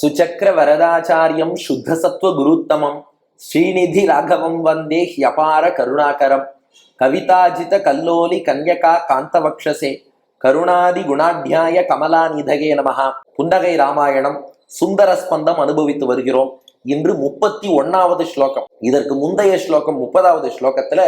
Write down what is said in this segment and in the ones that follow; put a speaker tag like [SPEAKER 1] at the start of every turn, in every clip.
[SPEAKER 1] சுச்சக்கர வரதாச்சாரியம் சுத்த சத்வ குருத்தமம். ஸ்ரீநிதி ராகவம் வந்தே ஹியபார கருணாகரம். கவிதாஜித கல்லோலி கன்யகா காந்தவக்ஷசே. கருணாதி குணாத்தியாய கமலாநிதகே நமகா புண்டகை ராமாயணம் சுந்தர ஸ்பந்தம் அனுபவித்து வருகிறோம். இன்று முப்பத்தி ஒன்னாவது ஸ்லோகம். இதற்கு முந்தைய ஸ்லோகம் முப்பதாவது ஸ்லோகத்துல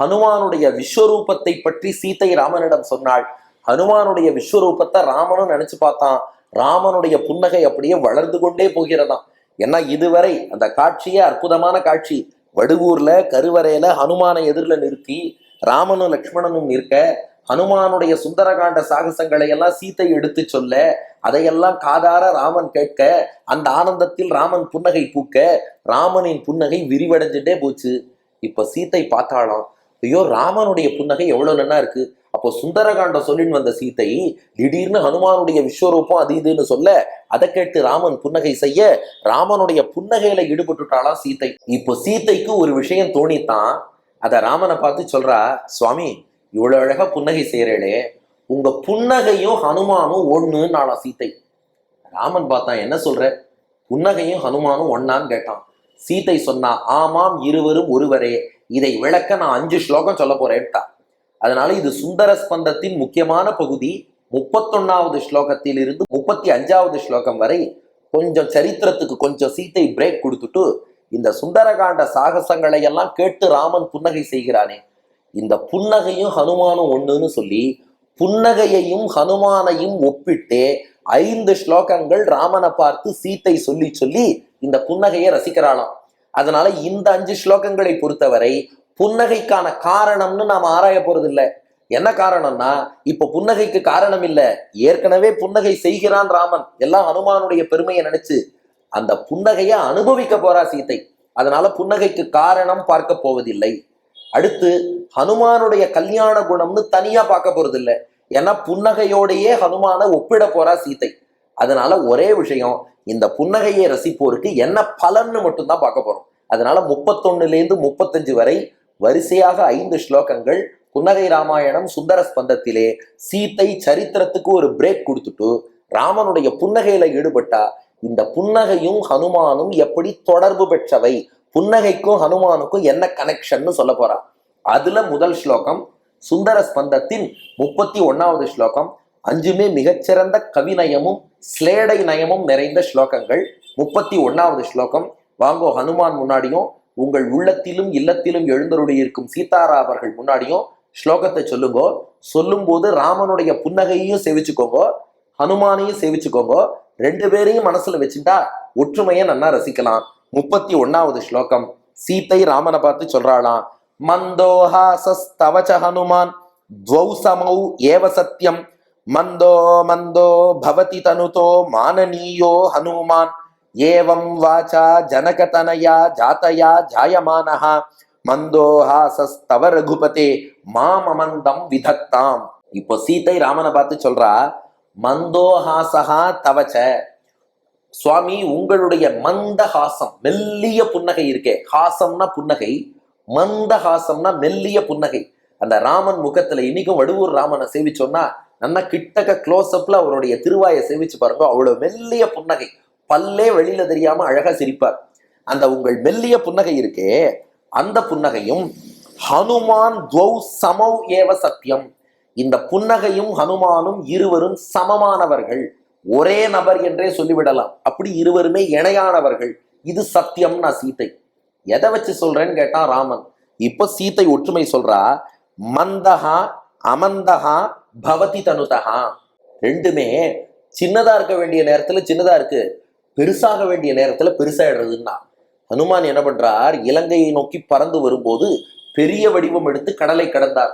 [SPEAKER 1] ஹனுமானுடைய விஸ்வரூபத்தை பற்றி சீதை ராமனிடம் சொன்னாள். ஹனுமானுடைய விஸ்வரூபத்தை ராமனும் நினைச்சு பார்த்தான். ராமனுடைய புன்னகை அப்படியே வளர்ந்து கொண்டே போகிறதாம். ஏன்னா இதுவரை அந்த காட்சியே அற்புதமான காட்சி. வடுவூர்ல கருவறையில ஹனுமானை எதிரில் நிறுத்தி ராமனும் லக்ஷ்மணனும் நிற்க ஹனுமானுடைய சுந்தரகாண்ட சாகசங்களை எல்லாம் சீத்தை எடுத்து சொல்ல அதையெல்லாம் காதார ராமன் கேட்க அந்த ஆனந்தத்தில் ராமன் புன்னகை பூக்க ராமனின் புன்னகை விரிவடைஞ்சுட்டே போச்சு. இப்ப சீத்தை பார்த்தாளாம். ஐயோ ராமனுடைய புன்னகை எவ்வளவு நன்னா இருக்கு. அப்போ சுந்தரகாண்ட சொல்லின்னு வந்த சீத்தை திடீர்னு ஹனுமானுடைய விஸ்வரூபம் அது இதுன்னு சொல்ல அதை கேட்டு ராமன் புன்னகை செய்ய ராமனுடைய புன்னகையில ஈடுபட்டுட்டாளாம் சீத்தை. இப்போ சீத்தைக்கு ஒரு விஷயம் தோணித்தான். அதை ராமனை பார்த்து சொல்றா சுவாமி இவ்வளோ அழகா புன்னகை செய்யறேளே உங்க புன்னகையும் ஹனுமானும் ஒண்ணுன்னு நாளா சீத்தை. ராமன் பார்த்தான் என்ன சொல்ற? புன்னகையும் ஹனுமானும் ஒன்னான்னு கேட்டான். சீத்தை சொன்னா ஆமாம் இருவரும் ஒருவரே. இதை விளக்க நான் அஞ்சு ஸ்லோகம் சொல்ல போறேன்ட்டா அதனால இது சுந்தர ஸ்பந்தத்தின் முக்கியமான பகுதி. முப்பத்தொன்னாவது ஸ்லோகத்தில் இருந்து முப்பத்தி அஞ்சாவது ஸ்லோகம் வரை கொஞ்சம் சரித்திரத்துக்கு கொஞ்சம் சீத்தை பிரேக் கொடுத்துட்டு இந்த சுந்தரகாண்ட சாகசங்களை எல்லாம் கேட்டு ராமன் புன்னகை செய்கிறானே. இந்த புன்னகையும் ஹனுமானும் ஒண்ணுன்னு சொல்லி புன்னகையையும் ஹனுமானையும் ஒப்பிட்டு ஐந்து ஸ்லோகங்கள் ராமனை பார்த்து சீத்தை சொல்லி சொல்லி இந்த புன்னகையை ரசிக்கிறாளாம். அதனால இந்த அஞ்சு ஸ்லோகங்களை பொறுத்தவரை புன்னகைக்கான காரணம்னு நாம் ஆராய போறது என்ன காரணம்னா இப்ப புன்னகைக்கு காரணம் இல்லை. ஏற்கனவே புன்னகை செய்கிறான் ராமன். எல்லாம் ஹனுமானுடைய பெருமையை நினைச்சு அந்த புன்னகையை அனுபவிக்க போறா சீத்தை அதனால புன்னகைக்கு காரணம் பார்க்க போவதில்லை. அடுத்து ஹனுமானுடைய கல்யாண குணம்னு தனியா பார்க்க போறது இல்ல ஏன்னா புன்னகையோடையே ஹனுமான ஒப்பிட போறா சீத்தை அதனால ஒரே விஷயம் இந்த புன்னகையை ரசிப்போருக்கு என்ன பலன்னு மட்டும்தான் பார்க்க போறோம். அதனால முப்பத்தொன்னுல இருந்து முப்பத்தஞ்சு வரை வரிசையாக ஐந்து ஸ்லோகங்கள் புன்னகை ராமாயணம் சுந்தர ஸ்பந்தத்திலே சீத்தை சரித்திரத்துக்கு ஒரு பிரேக் கொடுத்துட்டு ராமனுடைய புன்னகையில ஈடுபட்டா இந்த புன்னகையும் ஹனுமானும் எப்படி தொடர்பு பெற்றவை? புன்னகைக்கும் ஹனுமானுக்கும் என்ன கனெக்ஷன்னு சொல்ல போறா. அதுல முதல் ஸ்லோகம் சுந்தர ஸ்பந்தத்தின் முப்பத்தி ஒன்னாவது ஸ்லோகம் அஞ்சுமே மிகச்சிறந்த கவிநயமும் ஸ்லேடை நயமும் நிறைந்த ஸ்லோகங்கள் முப்பத்தி ஒன்னாவது ஸ்லோகம். வாங்கோ ஹனுமான் முன்னாடியும் உங்கள் உள்ளத்திலும் இல்லத்திலும் எழுந்தருடைய இருக்கும் சீதாரா அவர்கள் முன்னாடியும் ஸ்லோகத்தை சொல்லுங்கோ. சொல்லும்போது ராமனுடைய புன்னகையையும் சேவிச்சுக்கோங்க. ஹனுமானையும் சேவிச்சுக்கோங்க. ரெண்டு பேரையும் மனசுல வச்சுட்டா ஒற்றுமையை நன்னா ரசிக்கலாம். முப்பத்தி ஒன்னாவது ஸ்லோகம். சீத்தை ராமனை பார்த்து சொல்றாளாம். மந்தோஹாசஸ்தவச்ச ஹனுமான் துவௌ சமௌ ஏவ சத்தியம் மந்தோ மந்தோ பவதி தனுதோ மானனீயோ ஹனுமான். ஏவம் வாச்சா ஜனகதனயா ஜாத்தயா ஜாயமானஹ. மந்தோஹாசஸ்தவ ரகுபதே மாமமந்தம் விதத்தாம். இப்போ சீத்தை ராமனை பார்த்து சொல்றா மந்தோஹாசகா தவச்ச சுவாமி உங்களுடைய மந்தஹாசம் மெல்லிய புன்னகை இருக்கே. ஹாசம்னா புன்னகை மந்தஹாசம்னா மெல்லிய புன்னகை. அந்த ராமன் முகத்துல இன்னைக்கும் வடுவூர் ராமனை சேவிச்சோம்னா நல்லா கிட்டக்க க்ளோஸ் அப்ல அவருடைய திருவாயை சேவிச்சு பாருங்க அவ்வளவு மெல்லிய புன்னகை. பல்லே வெளியில தெரியாம அழகா சிரிப்பார். அந்த உங்கள் மெல்லிய புன்னகை இருக்கே அந்த புன்னகையும் ஹனுமான் துவௌ சமௌ ஏவ சத்தியம் இந்த புன்னகையும் ஹனுமானும் இருவரும் சமமானவர்கள். ஒரே நபர் என்றே சொல்லிவிடலாம். அப்படி இருவருமே இணையானவர்கள். இது சத்தியம்னா சீத்தை. எதை வச்சு சொல்றேன்னு கேட்டான் ராமன். இப்போ சீத்தை ஒற்றுமை சொல்றா மந்தஹா அமந்தஹா பவதி தனுதகா ரெண்டுமே சின்னதா இருக்க வேண்டிய நேரத்துல சின்னதா இருக்கு. பெருசாக வேண்டிய நேரத்துல பெருசாயிடுறதுன்னா ஹனுமான் என்ன பண்றார்? இலங்கையை நோக்கி பறந்து வரும்போது பெரிய வடிவம் எடுத்து கடலை கடந்தார்.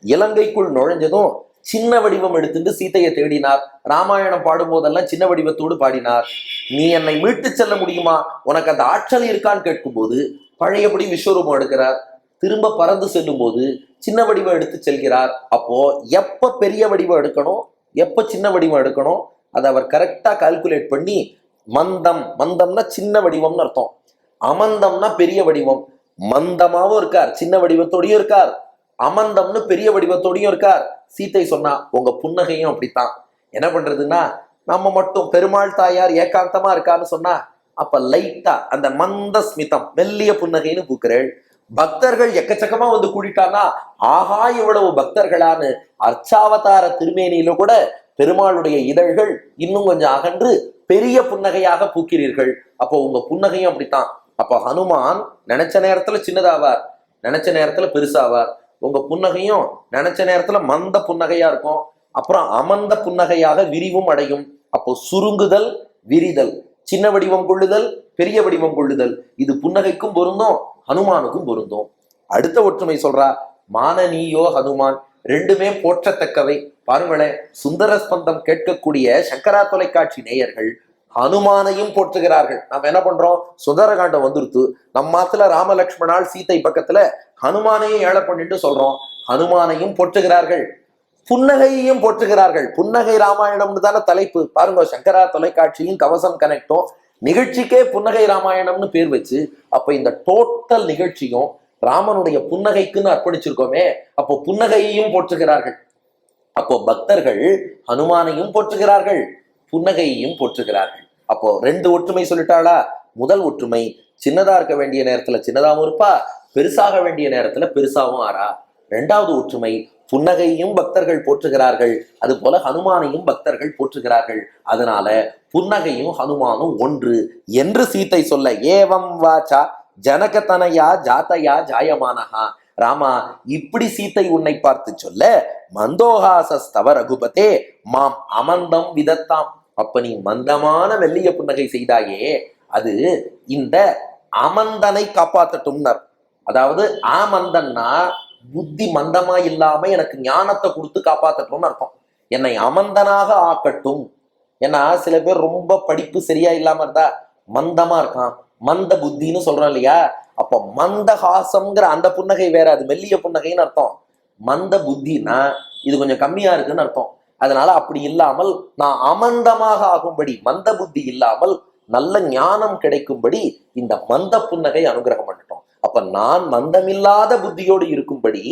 [SPEAKER 1] இலங்கைக்குள் நுழைஞ்சதும் சின்ன வடிவம் எடுத்துட்டு சீதையை தேடினார். ராமாயணம் பாடும்போதெல்லாம் சின்ன வடிவத்தோடு பாடினார். நீ என்னை மீட்டு செல்ல முடியுமா? உனக்கு அந்த ஆற்றல் இருக்கான்னு கேட்கும்போது பழையபடி விஸ்வரூபம் எடுக்கிறார். திரும்ப பறந்து செல்லும் போது சின்ன வடிவம் எடுத்து செல்கிறார். அப்போ எப்ப பெரிய வடிவம் எடுக்கணும்? எப்ப சின்ன வடிவம் எடுக்கணும்? அதை அவர் கரெக்டா கால்குலேட் பண்ணி மந்தம். மந்தம்னா சின்ன வடிவம்னு அர்த்தம். அமந்தம்னா பெரிய வடிவம். மந்தமாவும் இருக்கார். சின்ன வடிவத்தோடையும் இருக்கார். அமந்தம்னு பெரிய வடிவத்தோடையும் இருக்கார். சீத்தை சொன்னா உங்க புன்னகையும் அப்படித்தான். என்ன பண்றதுன்னா நம்ம மட்டும் பெருமாள் தாயார் ஏகாந்தமா இருக்கான்னு சொன்னா அப்ப லைட்டா அந்த மந்த ஸ்மிதம் மெல்லிய புன்னகைன்னு பூக்கிறேள். பக்தர்கள் எக்கச்சக்கமா வந்து கூடிட்டான்னா ஆஹா இவ்வளவு பக்தர்களான்னு அர்ச்சாவதார திருமேனியில கூட பெருமாளுடைய இதழ்கள் இன்னும் கொஞ்சம் அகன்று பெரிய புன்னகையாக பூக்கிறீர்கள். அப்போ உங்க புன்னகையும் அப்படித்தான். அப்போ ஹனுமான் நினைச்ச நேரத்துல சின்னதாவார் நினைச்ச நேரத்துல பெருசாவார். உங்க புன்னகையும் நினைச்ச நேரத்துல மந்த புன்னகையா இருக்கும். அப்புறம் அமர்ந்த புன்னகையாக விரிவும் அடையும். அப்போ சுருங்குதல் விரிதல். சின்ன வடிவம் கொள்ளுதல் பெரிய வடிவம் கொள்ளுதல். இது புன்னகைக்கும் பொருந்தும் ஹனுமானுக்கும் பொருந்தும். அடுத்த ஒற்றுமை சொல்றா மானநீயோ ஹனுமான் ரெண்டுமே போற்றத்தக்கவை. பாருங்களேன் சுந்தர ஸ்பந்தம் கேட்கக்கூடிய சங்கரா தொலைக்காட்சி நேயர்கள் ஹனுமானையும் போற்றுகிறார்கள். நம்ம என்ன பண்றோம்? சுந்தரகாண்டம் வந்துருத்து நம்ம மாத்துல ராமலக்ஷ்மணால் சீதை பக்கத்துல ஹனுமானையும் ஏழை பண்ணிட்டு சொல்றோம். ஹனுமானையும் போற்றுகிறார்கள். புன்னகையையும் போற்றுகிறார்கள். புன்னகை ராமாயணம்னு தானே தலைப்பு. பாருங்க சங்கரா தொலைக்காட்சியும் கவசம் கனெக்டும். நிகழ்ச்சிக்கே புன்னகை ராமாயணம்னு பேர் வச்சு அப்ப இந்த டோட்டல் நிகழ்ச்சியும் ராமனுடைய புன்னகைக்குன்னு அர்ப்பணிச்சிருக்கோமே அப்போ புன்னகையையும் போற்றுகிறார்கள். அப்போ பக்தர்கள் ஹனுமானையும் போற்றுகிறார்கள் புன்னகையையும் போற்றுகிறார்கள். அப்போ ரெண்டு ஒற்றுமை சொல்லிட்டாளா? முதல் ஒற்றுமை சின்னதா இருக்க வேண்டிய நேரத்துல சின்னதாகவும் இருப்பா பெருசாக வேண்டிய நேரத்துல பெருசாவும் ஆறா? ரெண்டாவது ஒற்றுமை புன்னகையும் பக்தர்கள் போற்றுகிறார்கள் அது போல ஹனுமானையும் பக்தர்கள் போற்றுகிறார்கள். அதனால புன்னகையும் ஹனுமானும் ஒன்று என்று சீத்தை சொல்ல ஏவம் வாச்சா? ஜனகதனையா ஜாத்தையா ஜாயமானஹா. ராமா இப்படி சீத்தை உன்னை பார்த்து சொல்ல மந்தோஹாசஸ்தவ ரகுபதே மாம் அமந்தம் விதத்தாம். அப்ப நீ மந்தமான மெல்லிய புன்னகை செய்தாயே அது இந்த அமந்தனை காப்பாத்தட்டும்னர். அதாவது ஆமந்தன்னா புத்தி மந்தமா இல்லாம எனக்கு ஞானத்தை கொடுத்து காப்பாத்தட்டும்னு அர்த்தம். என்னை அமந்தனாக ஆக்கட்டும். ஏன்னா சில பேர் ரொம்ப படிப்பு சரியா இல்லாம இருந்தா மந்தமா இருக்கான். மந்த புத்தின்னு சொல்றோம் இல்லையா? அப்ப மந்தஹாசம்ங்கிற அந்த புன்னகை வேற அது மெல்லிய புன்னகைன்னு அர்த்தம். மந்த புத்தினா இது கொஞ்சம் கம்மியா இருக்குன்னு அர்த்தம். அதனால அப்படி இல்லாமல் நான் அமந்தமாக ஆகும்படி மந்த புத்தி இல்லாமல் நல்ல ஞானம் கிடைக்கும்படி இந்த மந்த புன்னகை அனுகிரகம் பண்ணட்டும். அப்ப நான் மந்தமில்லாத புத்தியோடு இருக்கும்படி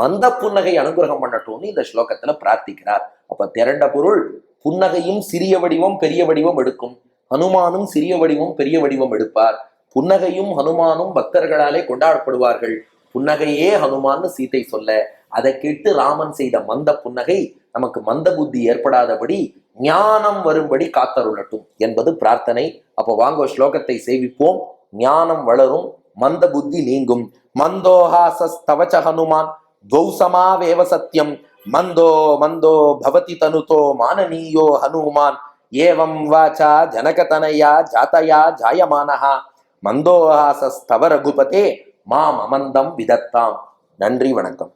[SPEAKER 1] மந்த புன்னகை அனுகிரகம் பண்ணட்டும்னு இந்த ஸ்லோகத்துல பிரார்த்திக்கிறார். அப்ப திரண்ட பொருள் புன்னகையும் சிறிய வடிவம் பெரிய வடிவம் எடுக்கும். ஹனுமானும் சிறிய வடிவம் பெரிய வடிவம் எடுப்பார். புன்னகையும் ஹனுமானும் பக்தர்களாலே கொண்டாடப்படுவார்கள். புன்னகையே ஹனுமான்னு சீதை சொல்ல அதை கேட்டு ராமன் செய்த மந்த புன்னகை நமக்கு மந்த புத்தி ஏற்படாதபடி ஞானம் வரும்படி காத்தருளட்டும் என்பது பிரார்த்தனை. அப்போ வாங்க ஸ்லோகத்தை சேவிப்போம். ஞானம் வளரும் மந்த புத்தி நீங்கும். மந்தோஹாசஸ்தவச்ச ஹனுமான் கௌசமாவேவ சத்தியம் மந்தோ மந்தோ பவதி தனுதோ மானனீயோ ஹனுமான். ஏவம் வாச்சா ஜனகதனயா ஜாதயா ஜாயமானஹா. மந்தோஹாசஸ்தவ ரகுபதே மாம் அமந்தம் விதத்தாம். நன்றி வணக்கம்.